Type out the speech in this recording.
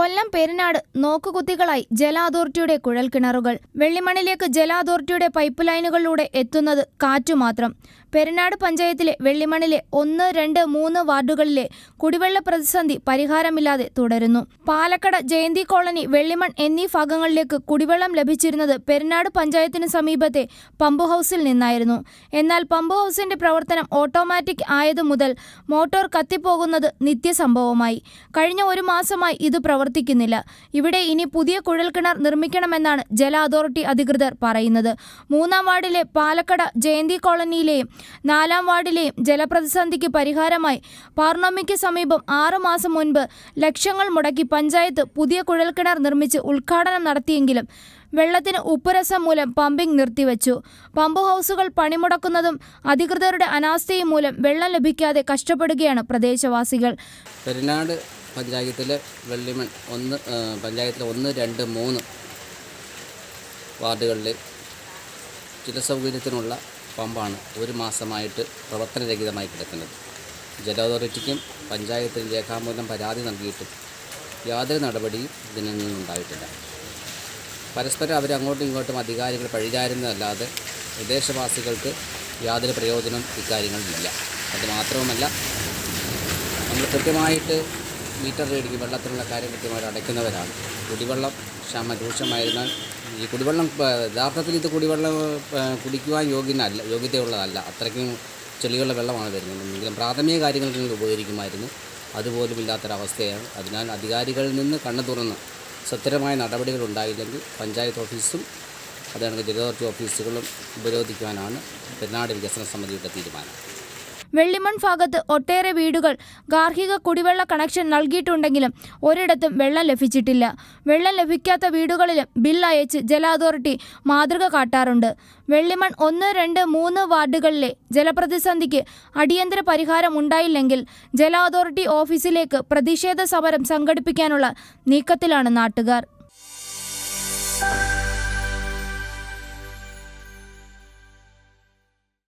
കൊല്ലം പെരിനാട് നോക്കുകുത്തികളായി ജല അതോറിറ്റിയുടെ കുഴൽക്കിണറുകൾ. വെള്ളിമണിലേക്ക് ജല അതോറിറ്റിയുടെ പൈപ്പ് ലൈനുകളിലൂടെ എത്തുന്നത് കാറ്റു മാത്രം പെരിനാട് പഞ്ചായത്തിലെ വെള്ളിമണിലെ ഒന്ന് രണ്ട് മൂന്ന് വാർഡുകളിലെ കുടിവെള്ള പ്രതിസന്ധി പരിഹാരമില്ലാതെ തുടരുന്നു. പാലക്കട ജയന്തി കോളനി വെള്ളിമൺ എന്നീ ഭാഗങ്ങളിലേക്ക് കുടിവെള്ളം ലഭിച്ചിരുന്നത് പെരിനാട് പഞ്ചായത്തിന് സമീപത്തെ പമ്പ് ഹൗസിൽ നിന്നായിരുന്നു. എന്നാൽ പമ്പ് ഹൗസിന്റെ പ്രവർത്തനം ഓട്ടോമാറ്റിക് ആയതു മുതൽ മോട്ടോർ കത്തിപ്പോകുന്നത് നിത്യസംഭവമായി. കഴിഞ്ഞ ഒരു മാസമായി ഇത് പ്രവർത്തിക്കുന്നില്ല. ഇവിടെ ഇനി പുതിയ കുഴൽക്കിണർ നിർമ്മിക്കണമെന്നാണ് ജല അതോറിറ്റി അധികൃതർ പറയുന്നത്. മൂന്നാം വാർഡിലെ പാലക്കട ജയന്തി കോളനിയിലെയും നാലാം വാർഡിലെയും ജലപ്രതിസന്ധിക്ക് പരിഹാരമായി പാർണമിക്ക് സമീപം ആറു മാസം മുൻപ് ലക്ഷങ്ങൾ മുടക്കി പഞ്ചായത്ത് പുതിയ കുഴൽക്കിണർ നിർമ്മിച്ച് ഉദ്ഘാടനം നടത്തിയെങ്കിലും വെള്ളത്തിന് ഉപ്പുരസം മൂലം പമ്പിംഗ് നിർത്തിവച്ചു. പമ്പ് ഹൗസുകൾ പണിമുടക്കുന്നതും അധികൃതരുടെ അനാസ്ഥയും മൂലം വെള്ളം ലഭിക്കാതെ കഷ്ടപ്പെടുകയാണ് പ്രദേശവാസികൾ. പെരിനാട് പഞ്ചായത്തിലെ വെള്ളിമൺ ഒന്ന് പഞ്ചായത്തിലെ ഒന്ന് രണ്ട് മൂന്ന് വാർഡുകളിൽ ജലസൗകര്യത്തിനുള്ള പമ്പാണ് ഒരു മാസമായിട്ട് പ്രവർത്തനരഹിതമായി കിടക്കുന്നത്. ജല അതോറിറ്റിക്കും പഞ്ചായത്തിനും രേഖാമൂലം പരാതി നൽകിയിട്ടും യാതൊരു നടപടിയും ഇതിൽ നിന്നുണ്ടായിട്ടില്ല. പരസ്പരം അവരങ്ങോട്ടും ഇങ്ങോട്ടും അധികാരികൾ പഴിചാരുന്നതല്ലാതെ പ്രദേശവാസികൾക്ക് യാതൊരു പ്രയോജനം ഇക്കാര്യങ്ങളിലില്ല. അത് മാത്രവുമല്ല നമ്മൾ കൃത്യമായിട്ട് മീറ്റർ റീഡിങ് വെള്ളത്തിനുള്ള കാര്യം കൃത്യമായിട്ട് അടയ്ക്കുന്നവരാണ്. കുടിവെള്ളം ക്ഷമ രൂക്ഷമായതിനാൽ ഈ കുടിവെള്ളം യഥാർത്ഥത്തിൽ ഇത് കുടിവെള്ളം കുടിക്കുവാൻ യോഗ്യനല്ല യോഗ്യതയുള്ളതല്ല. അത്രയ്ക്കും ചെളിയുള്ള വെള്ളമാണ് വരുന്നത്. എങ്കിലും പ്രാഥമിക കാര്യങ്ങൾക്ക് ഉപകരിക്കുമായിരുന്നു. അതുപോലും ഇല്ലാത്തൊരവസ്ഥയാണ് അതിനാൽ അധികാരികളിൽ നിന്ന് കണ്ണു തുറന്ന് സത്യമായ നടപടികൾ ഉണ്ടായില്ലെങ്കിൽ പഞ്ചായത്ത് ഓഫീസും അതേപോലെ ജില്ലാ അതോറിറ്റി ഓഫീസുകളും ഉപരോധിക്കുവാനാണ് പെരുന്നാട് വികസന സമിതിയുടെ തീരുമാനം. വെള്ളിമൺ ഭാഗത്ത് ഒട്ടേറെ വീടുകൾ ഗാർഹിക കുടിവെള്ള കണക്ഷൻ നൽകിയിട്ടുണ്ടെങ്കിലും ഒരിടത്തും വെള്ളം ലഭിച്ചിട്ടില്ല. വെള്ളം ലഭിക്കാത്ത വീടുകളിലും ബിൽ അയച്ച് ജല അതോറിറ്റി മാതൃക കാട്ടാറുണ്ട്. വെള്ളിമൺ ഒന്ന് രണ്ട് മൂന്ന് വാർഡുകളിലെ ജലപ്രതിസന്ധിക്ക് അടിയന്തര പരിഹാരം ഉണ്ടായില്ലെങ്കിൽ ജല അതോറിറ്റി ഓഫീസിലേക്ക് പ്രതിഷേധ സമരം സംഘടിപ്പിക്കാനുള്ള നീക്കത്തിലാണ് നാട്ടുകാർ.